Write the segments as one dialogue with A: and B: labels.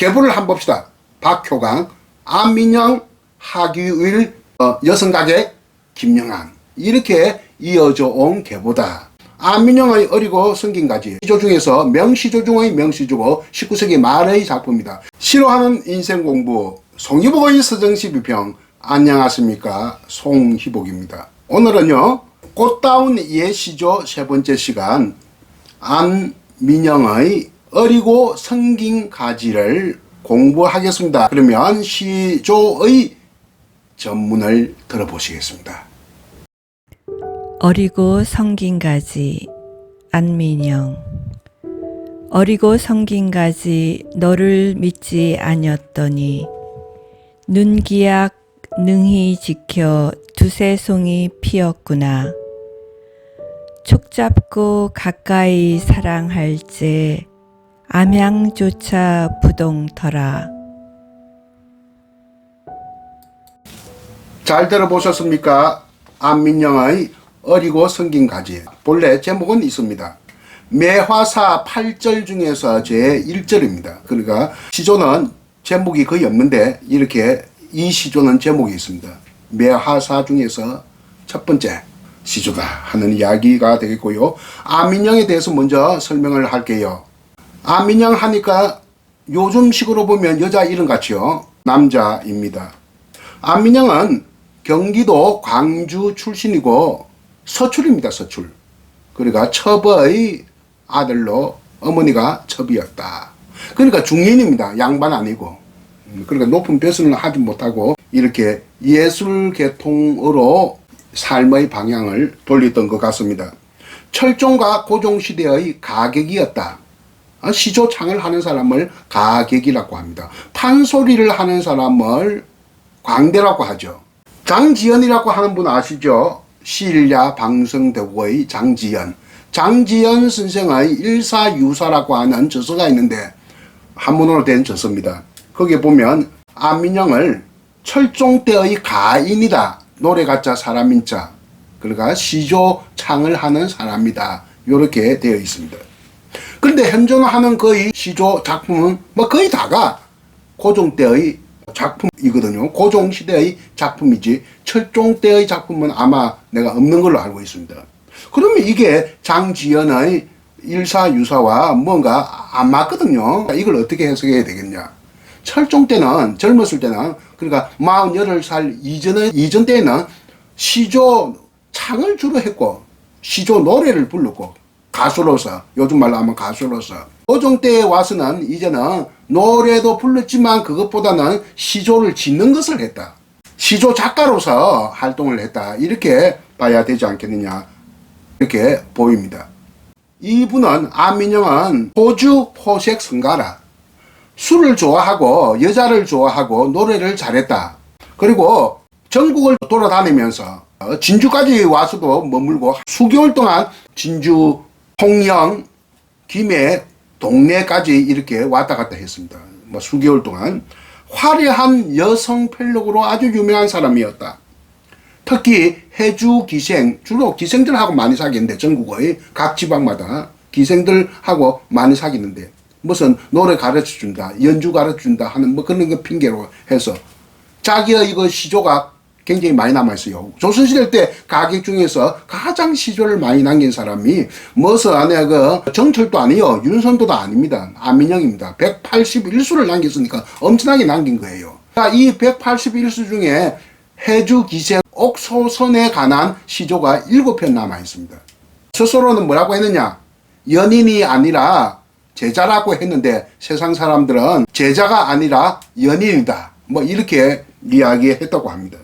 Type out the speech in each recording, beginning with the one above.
A: 계보를 한번 봅시다. 박효강, 안민영, 하규일, 어, 여성가게, 김영한 이렇게 이어져 온 계보다. 안민영의 어리고 성긴가지 시조 중에서 명시조 중의 명시조고 19세기 말의 작품이다. 싫어하는 인생 공부 송희복의 서정시 비평 안녕하십니까 송희복입니다. 오늘은요 꽃다운 예시조 세 번째 시간 안민영의 어리고 성긴 가지를 공부하겠습니다. 그러면 시조의 전문을 들어보시겠습니다.
B: 어리고 성긴 가지 안민영 어리고 성긴 가지 너를 믿지 아니었더니 눈기약 능히 지켜 두세 송이 피었구나 촉 잡고 가까이 사랑할제 암양조차 부동터라
A: 잘 들어보셨습니까? 안민영의 어리고 성긴 가지. 본래 제목은 있습니다. 매화사 8절 중에서 제 1절입니다. 그러니까 시조는 제목이 거의 없는데 이렇게 이 시조는 제목이 있습니다. 매화사 중에서 첫 번째 시조다 하는 이야기가 되겠고요. 안민영에 대해서 먼저 설명을 할게요. 안민영 하니까 요즘식으로 보면 여자 이름 같이요. 남자입니다. 안민영은 경기도 광주 출신이고 서출입니다. 서출. 그러니까 첩의 아들로 어머니가 첩이었다. 그러니까 중인입니다. 양반 아니고. 음, 그러니까 높은 벼슬은 하지 못하고 이렇게 예술 계통으로 삶의 방향을 돌렸던 것 같습니다. 철종과 고종 시대의 가객이었다. 아, 시조창을 하는 사람을 가객이라고 합니다. 판소리를 하는 사람을 광대라고 하죠. 장지연이라고 하는 분 아시죠? 시일야 방성대국의 장지연. 장지연 선생의 일사유사라고 하는 저서가 있는데 한문으로 된 저서입니다. 거기에 보면 안민영을 철종 때의 가인이다. 노래 가짜 사람인자. 그러니까 시조창을 하는 사람이다. 이렇게 되어 있습니다. 그런데 현존하는 거의 시조 작품은 뭐 거의 다가 고종 때의 작품이거든요. 고종 시대의 작품이지 철종 때의 작품은 아마 내가 없는 걸로 알고 있습니다. 그러면 이게 장지연의 일사유사와 뭔가 안 맞거든요. 이걸 어떻게 해석해야 되겠냐? 철종 때는 젊었을 때는 그러니까 48살 이전에 이전 때에는 시조 창을 주로 했고 시조 노래를 불렀고 가수로서 요즘 말로 하면 가수로서 고종 때에 와서는 이제는 노래도 불렀지만 그것보다는 시조를 짓는 것을 했다. 시조 작가로서 활동을 했다. 이렇게 봐야 되지 않겠느냐. 이렇게 보입니다. 이분은 안민영은 호주 포색 성가라. 술을 좋아하고 여자를 좋아하고 노래를 잘했다. 그리고 전국을 돌아다니면서 어, 진주까지 와서도 머물고 수개월 동안 진주, 홍영, 김해, 동네까지 이렇게 왔다 갔다 했습니다. 뭐 수개월 동안 화려한 여성 편력으로 아주 유명한 사람이었다. 특히 해주 기생 주로 기생들하고 많이 사귀는데 전국의 각 지방마다 기생들하고 많이 사귀는데 무슨 노래 가르쳐 준다 연주 가르쳐 준다 하는 뭐 그런 거 핑계로 해서 자기의 이거 시조가 굉장히 많이 남아있어요. 조선시대 때 가객 중에서 가장 시조를 많이 남긴 사람이 뭐서 안에 그 정철도 아니요. 윤선도도 아닙니다. 안민영입니다. 181수를 남겼으니까 엄청나게 남긴 거예요. 자, 이 181수 중에 해주 기생 옥소선에 관한 시조가 7편 남아있습니다. 스스로는 뭐라고 했느냐? 연인이 아니라 제자라고 했는데 세상 사람들은 제자가 아니라 연인이다. 뭐 이렇게 이야기했다고 합니다.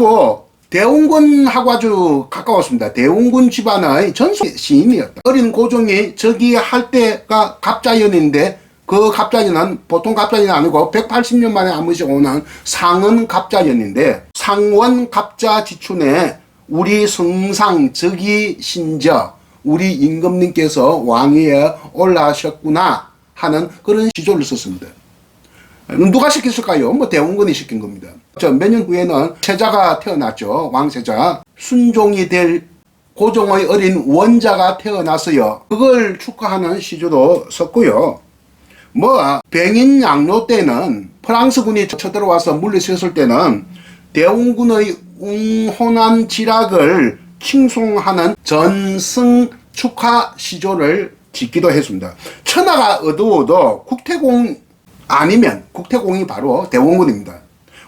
A: 그리고 대웅군하고 아주 가까웠습니다. 대웅군 집안의 전속 시인이었다. 어린 고종이 저기 할 때가 갑자연인데 그 갑자연은 보통 갑자연이 아니고 180년 만에 한 번씩 오는 상은 갑자연인데 상원 갑자 지춘에 우리 성상 저기 신저 우리 임금님께서 왕위에 올라하셨구나 하는 그런 시조를 썼습니다. 누가 시켰을까요? 뭐 대원군이 시킨 겁니다. 저몇년 후에는 세자가 태어났죠. 왕세자. 순종이 될 고종의 어린 원자가 태어났어요. 그걸 축하하는 시조도 썼고요. 뭐 병인 양로 때는 프랑스군이 쳐들어와서 물리쳤을 때는 대원군의 웅혼한 지락을 칭송하는 전승 축하 시조를 짓기도 했습니다. 천하가 어두워도 국태공 아니면 국태공이 바로 대원군입니다.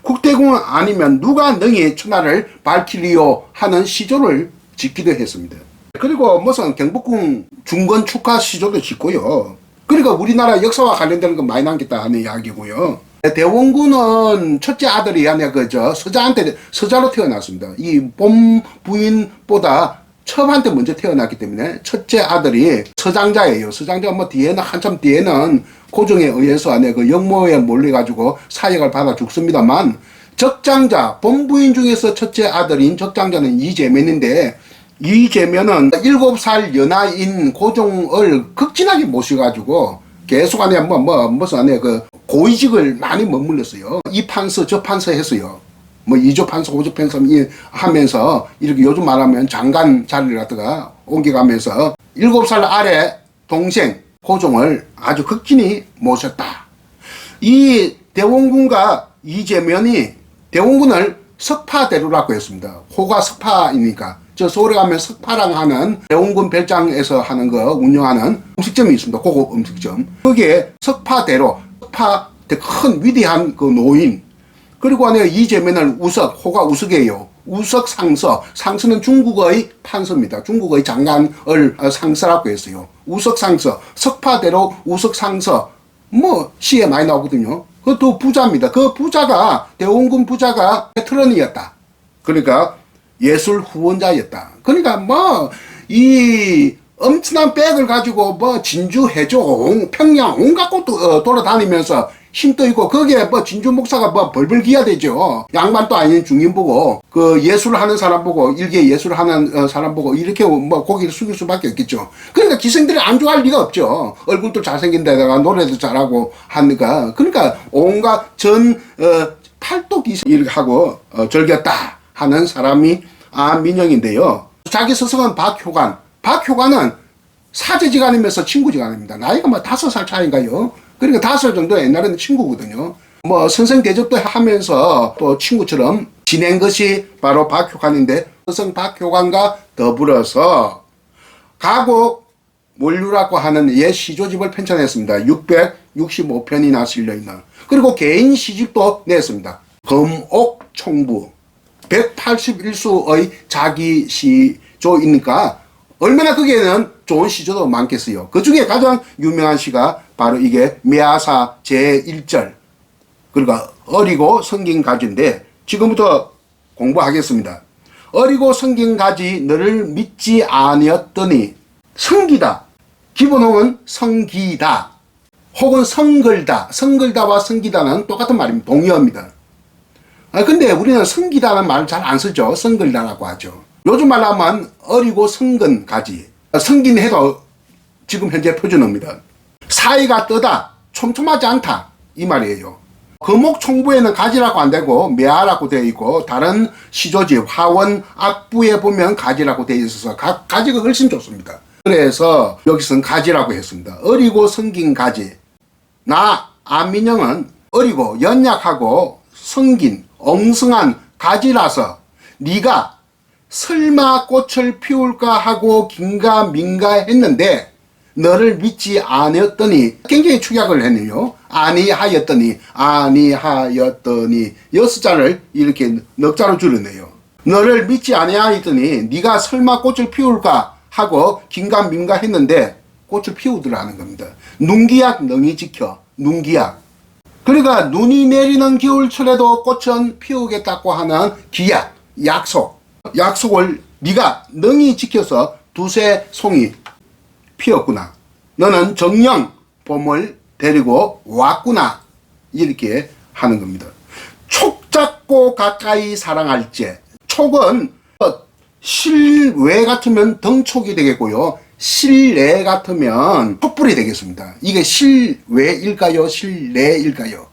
A: 국태공 아니면 누가 능히 천하를 밝히리요 하는 시조를 짓기도 했습니다. 그리고 무슨 경복궁 중건 축하 시조도 짓고요. 그러니까 우리나라 역사와 관련되는 거 많이 남겼다 하는 이야기고요. 대원군은 첫째 아들이 아니라 그저 서자한테 서자로 태어났습니다. 이본 부인보다 첩한테 먼저 태어났기 때문에 첫째 아들이 서장자예요. 서장자가 뭐 뒤에는 한참 뒤에는 고종에 의해서 안에 그 영모에 몰려가지고 사역을 받아 죽습니다만 적장자 본부인 중에서 첫째 아들인 적장자는 이재면인데 이재면은 일곱 살 연하인 고종을 극진하게 모셔가지고 계속 안에 뭐, 뭐, 무슨 안에 그 고위직을 많이 머물렀어요. 이 판서, 저 판서 했어요. 뭐, 이조 판서, 오조 판서 이 하면서 이렇게 요즘 말하면 장관 자리를 갖다가 옮겨가면서 일곱 살 아래 동생 고종을 아주 극진히 모셨다. 이 대원군과 이재면이 대원군을 석파대로라고 했습니다. 호가 석파이니까. 저 서울에 가면 석파랑 하는 대원군 별장에서 하는 거 운영하는 음식점이 있습니다. 고급 음식점. 거기에 석파대로, 석파 큰 위대한 그 노인. 그리고 안에 이재면은 우석, 호가 우석이에요. 우석 상서, 상서는 중국의 판서입니다. 중국의 장관을 어, 상서라고 했어요. 우석 상서, 석파대로 우석 상서, 뭐 시에 많이 나오거든요. 그것도 부자입니다. 그 부자가 대원군 부자가 패트런이었다. 그러니까 예술 후원자였다. 그러니까 뭐 이 엄청난 백을 가지고 뭐 진주 해종 평양 온갖 곳도 어, 돌아다니면서 힘도 있고 거기에 뭐 진주 목사가 뭐 벌벌 기야 되죠. 양반도 아닌 중인 보고 그 예술을 하는 사람 보고 일개 예술을 하는 어, 사람 보고 이렇게 뭐 고개를 숙일 수밖에 없겠죠. 그러니까 기생들이 안 좋아할 리가 없죠. 얼굴도 잘생긴 데다가 노래도 잘하고 하니까 그러니까 온갖 전 어, 팔도 기생 이렇게 하고 어, 즐겼다 하는 사람이 안민영인데요. 자기 스승은 박효관. 박효관은 사제지간이면서 친구지간입니다. 나이가 뭐 다섯 살 차인가요? 그러니까 다섯 살 정도 옛날에는 친구거든요. 뭐 선생 대접도 하면서 또 친구처럼 지낸 것이 바로 박효관인데 스승 박효관과 더불어서 가곡 몰류라고 하는 옛 시조집을 편찬했습니다. 665편이나 실려있는. 그리고 개인 시집도 냈습니다. 검옥 총부. 181수의 자기 시조이니까 얼마나 거기에는 좋은 시조도 많겠어요. 그 중에 가장 유명한 시가 바로 이게 메아사 제1절. 그러니까 어리고 성긴 가지인데 지금부터 공부하겠습니다. 어리고 성긴 가지 너를 믿지 아니었더니 성기다. 기본어는 성기다. 혹은 성글다. 성글다와 성기다는 똑같은 말입니다. 동의어입니다. 아, 근데 우리는 성기다는 말을 잘 안 쓰죠. 성글다라고 하죠. 요즘 말로 하면 어리고 성근 가지. 성긴 해도 지금 현재 표준어입니다. 사이가 뜨다, 촘촘하지 않다. 이 말이에요. 금옥 총부에는 가지라고 안 되고 매화라고 되어 있고 다른 시조집 화원 악부에 보면 가지라고 되어 있어서 가, 가지가 훨씬 좋습니다. 그래서 여기서는 가지라고 했습니다. 어리고 성긴 가지. 나 안민영은 어리고 연약하고 성긴 엉성한 가지라서 네가 설마 꽃을 피울까 하고 긴가민가 했는데 너를 믿지 아니었더니 굉장히 축약을 했네요. 아니하였더니 아니하였더니 여섯 자를 이렇게 넉 자로 줄였네요. 너를 믿지 아니하였더니 네가 설마 꽃을 피울까 하고 긴가민가 했는데 꽃을 피우더라는 겁니다. 눈기약 능이 지켜 눈기약 그러니까 눈이 내리는 겨울철에도 꽃은 피우겠다고 하는 기약, 약속. 약속을 네가 능히 지켜서 두세 송이 피었구나. 너는 정령 봄을 데리고 왔구나. 이렇게 하는 겁니다. 촉 잡고 가까이 사랑할제. 촉은 실외 같으면 등촉이 되겠고요. 실내 같으면 촛불이 되겠습니다. 이게 실외일까요? 실내일까요?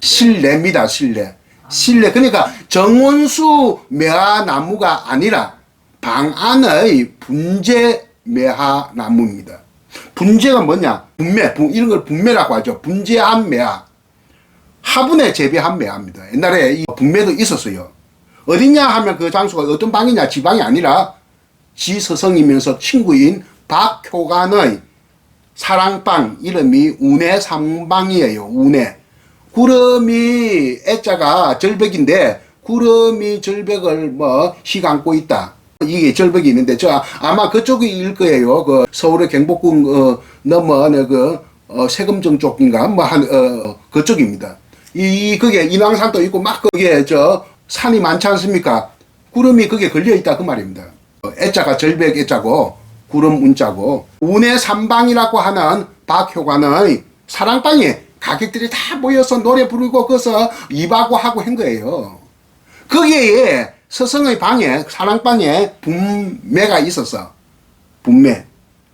A: 실내입니다. 실내. 실내. 그러니까 정원수 매화 나무가 아니라 방 안의 분재 매화 나무입니다. 분재가 뭐냐? 분매, 분- 이런 걸 분매라고 하죠. 분재한 매화. 화분에 재배한 매화입니다. 옛날에 이 분매도 있었어요. 어디냐 하면 그 장소가 어떤 방이냐? 지방이 아니라 지서성이면서 친구인 박효관의 사랑방 이름이 운해 삼방이에요. 운해. 구름이 애자가 절벽인데 구름이 절벽을 뭐 휘감고 있다. 이게 절벽이 있는데 저 아마 그쪽일 거예요. 그 서울의 경복궁 어, 넘어 그 어, 세금정 쪽인가 뭐한 어, 그쪽입니다. 이 그게 인왕산도 있고 막 그게 저 산이 많지 않습니까? 구름이 그게 걸려 있다 그 말입니다. 어, 애자가 절벽 애자고 구름 운자고 운의 삼방이라고 하는 박효관의 사랑방에 가객들이 다 모여서 노래 부르고 거기서 입하고 하고 한 거예요. 거기에 서성의 방에 사랑방에 분매가 있어서 분매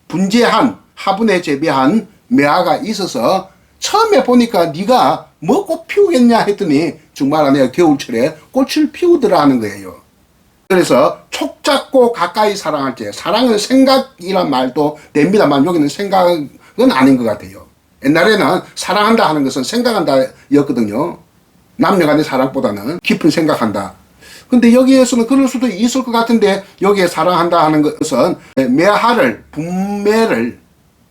A: 분재한 화분에 재배한 매화가 있어서 처음에 보니까 네가 뭐 꽃 피우겠냐 했더니 정말 내가 겨울철에 꽃을 피우더라 하는 거예요. 그래서 촉 잡고 가까이 사랑할 때 사랑은 생각이란 말도 됩니다만 여기는 생각은 아닌 것 같아요. 옛날에는 사랑한다 하는 것은 생각한다였거든요. 남녀 간의 사랑보다는 깊은 생각한다. 근데 여기에서는 그럴 수도 있을 것 같은데 여기에 사랑한다 하는 것은 매화를 분매를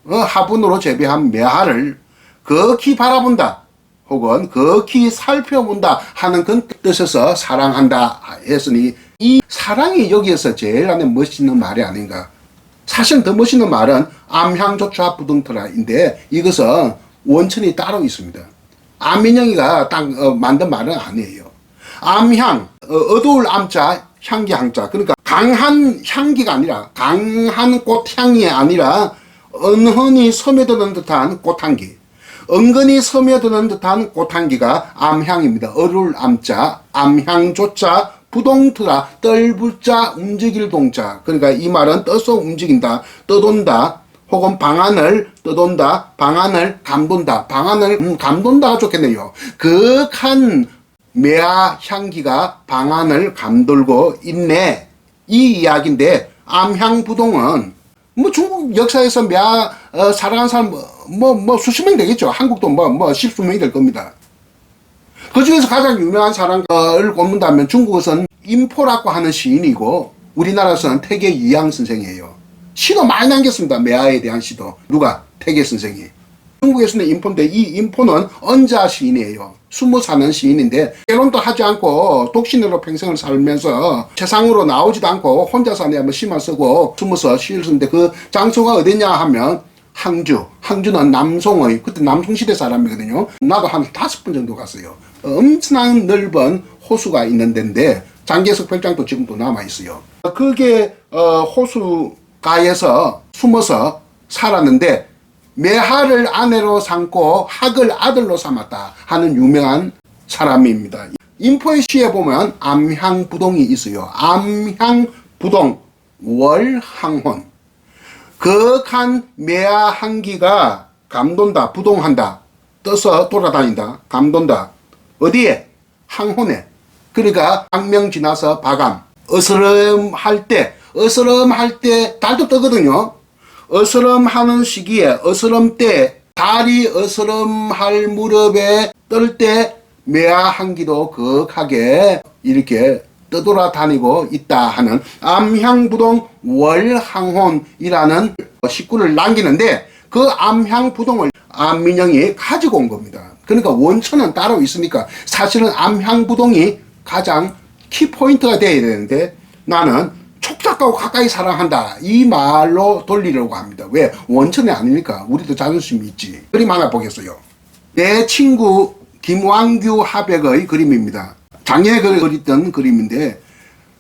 A: 어, 화분으로 재배한 매화를 극히 바라본다 혹은 극히 살펴본다 하는 그 뜻에서 사랑한다 했으니 이 사랑이 여기에서 제일 안에 멋있는 말이 아닌가 사실 더 멋있는 말은 암향조차 부등터라인데 이것은 원천이 따로 있습니다. 암민영이가 딱 어, 만든 말은 아니에요. 암향 어, 어두울 암자 향기 향자 그러니까 강한 향기가 아니라 강한 꽃향이 아니라 은근히 스며드는 듯한 꽃향기 은근히 스며드는 듯한 꽃향기가 암향입니다. 어룰 암자 암향조차 부동트라 떨불자 움직일 동자. 그러니까 이 말은 떠서 움직인다 떠돈다 혹은 방안을 떠돈다 방안을 감돈다. 방안을 음, 감돈다가 좋겠네요. 극한 매화 향기가 방안을 감돌고 있네. 이 이야기인데 암향부동은 뭐 중국 역사에서 매화 어, 사랑한 사람 뭐뭐 뭐 수십 명 되겠죠. 한국도 뭐뭐 십수 명이 될 겁니다 그 중에서 가장 유명한 사람을 꼽는다면 중국에서는 임포라고 하는 시인이고 우리나라에서는 태계 이양 선생이에요. 시도 많이 남겼습니다. 매화에 대한 시도. 누가? 태계 선생이. 중국에서는 인포인데 이 인포는 언자 시인이에요. 숨어 사는 시인인데 결혼도 하지 않고 독신으로 평생을 살면서 세상으로 나오지도 않고 혼자 사내 한번 시만 쓰고 숨어서 시를 쓰는데 그 장소가 어디냐 하면 항주. 항주는 남송의 그때 남송시대 사람이거든요. 나도 한 다섯 번 정도 갔어요. 엄청난 넓은 호수가 있는 데인데 장계석 별장도 지금도 남아 있어요. 그게 어, 호수가에서 숨어서 살았는데 매화를 아내로 삼고 학을 아들로 삼았다 하는 유명한 사람입니다. 인포의 시에 보면 암향부동이 있어요. 암향부동 월항혼 극한 매화 향기가 감돈다 부동한다 떠서 돌아다닌다 감돈다. 어디에? 항혼에. 그러니까 항명 지나서 바감 어스름할 때 어스름할 때 달도 뜨거든요. 어스름하는 시기에 어스름 때 달이 어스름할 무렵에 뜰 때 매화 향기도 극하게 이렇게 떠돌아다니고 있다 하는 암향부동 월항혼이라는 식구를 남기는데 그 암향부동을 암민영이 가지고 온 겁니다. 그러니까 원천은 따로 있으니까 사실은 암향부동이 가장 키포인트가 돼야 되는데 나는 촉작하고 가까이 사랑한다 이 말로 돌리려고 합니다. 왜? 원천이 아닙니까? 우리도 자존심이 있지. 그림 하나 보겠어요. 내 친구 김왕규 하백의 그림입니다. 그- 그렸던 그림인데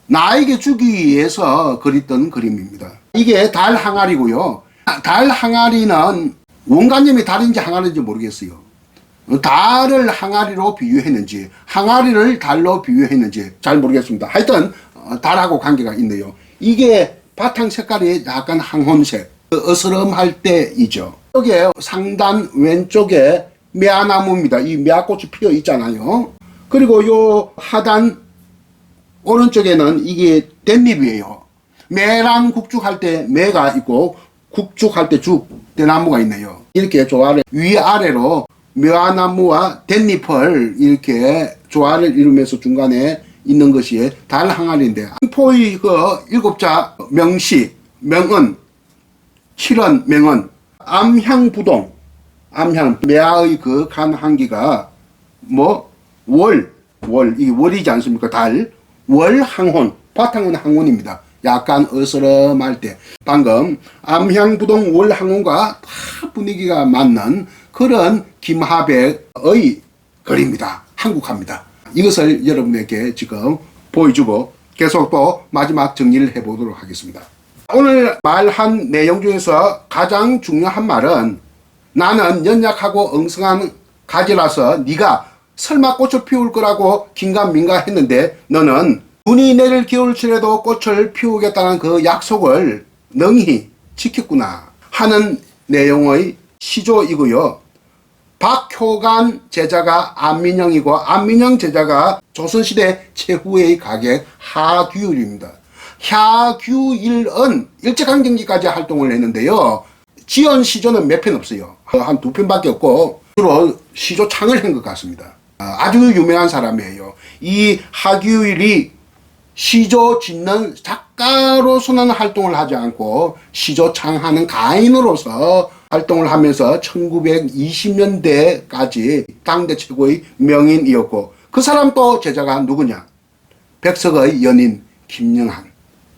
A: 나에게 주기 위해서 그렸던 그림입니다. 이게 달 항아리고요. 달 항아리는 원관념이 달인지 항아리인지 모르겠어요. 달을 항아리로 비유했는지 항아리를 달로 비유했는지 잘 모르겠습니다. 하여튼 어, 달하고 관계가 있네요. 이게 바탕 색깔이 약간 황혼색, 그 어스름할 때이죠. 여기에 상단 왼쪽에 매화나무입니다. 이 매화꽃이 피어 있잖아요. 그리고 요 하단 오른쪽에는 이게 댄잎이에요. 매랑 국죽할 때 매가 있고 국죽할 때 죽, 대나무가 있네요. 이렇게 조화를 위아래로 묘화나무와 댄잎을 이렇게 조화를 이루면서 중간에 있는 것이 달 항아리인데 포의 그 일곱자 명시, 명은, 칠언, 명은, 암향부동, 암향, 매화의 그 간 한기가 뭐 월, 월, 이 월이지 않습니까? 달, 월 항혼, 바탕은 항혼입니다. 약간 어스름할 때 방금 암향부동 월 항혼과 다 분위기가 맞는 그런 김하백의 글입니다. 한국합니다. 이것을 여러분에게 지금 보여주고 계속 또 마지막 정리를 해보도록 하겠습니다. 오늘 말한 내용 중에서 가장 중요한 말은 나는 연약하고 엉성한 가지라서 네가 설마 꽃을 피울 거라고 긴가민가 했는데 너는 눈이 내릴 겨울철에도 꽃을 피우겠다는 그 약속을 능히 지켰구나 하는 내용의 시조이고요. 박효간 제자가 안민영이고 안민영 제자가 조선시대 최후의 가객 하규일입니다. 하규일은 일제강점기까지 활동을 했는데요. 지연 시조는 몇 편 없어요. 한 두 편밖에 없고 주로 시조 창을 한 것 같습니다. 아, 아주 유명한 사람이에요. 이 하규일이 시조 짓는 작가로서는 활동을 하지 않고 시조 창하는 가인으로서 활동을 하면서 1920년대까지 당대 최고의 명인이었고 그 사람 또 제자가 누구냐? 백석의 연인 김영한.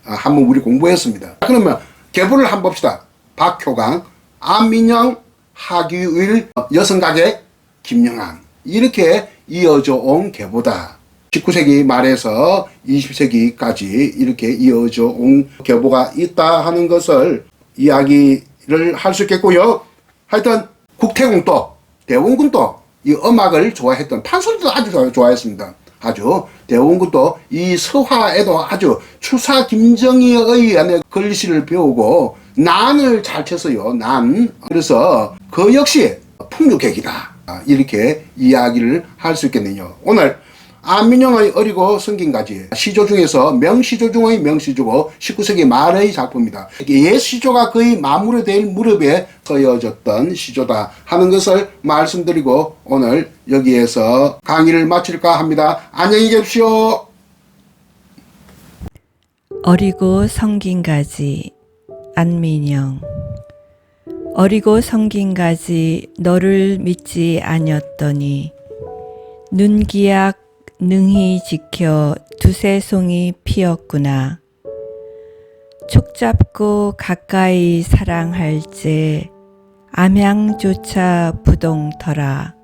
A: 아, 한번 우리 공부했습니다. 그러면 계보를 한번 봅시다. 박효강, 안민영, 하규일, 여성가게 김영한. 이렇게 이어져 온 계보다. 19세기 말에서 20세기까지 이렇게 이어져 온 계보가 있다 하는 것을 이야기를 할 수 있겠고요. 하여튼 국태공도 대원군도 이 음악을 좋아했던 판소리도 아주 좋아- 좋아했습니다. 아주 대원군도 이 서화에도 아주 추사 김정희에 의한 글씨를 배우고 난을 잘 쳤어요. 난. 그래서 그 역시 풍류객이다. 아, 이렇게 이야기를 할 수 있겠네요. 오늘 안민영의 어리고 성긴가지 시조 중에서 명시조 중의 명시조고 19세기 말의 작품입니다. 옛 시조가 거의 마무리될 무렵에 써여졌던 시조다 하는 것을 말씀드리고 오늘 여기에서 강의를 마칠까 합니다. 안녕히 계십시오.
B: 어리고 성긴 가지 안민영 어리고 성긴 가지 너를 믿지 아니었더니 눈기약 능히 지켜 두세 송이 피었구나. 촉 잡고 가까이 사랑할제 암양조차 부동터라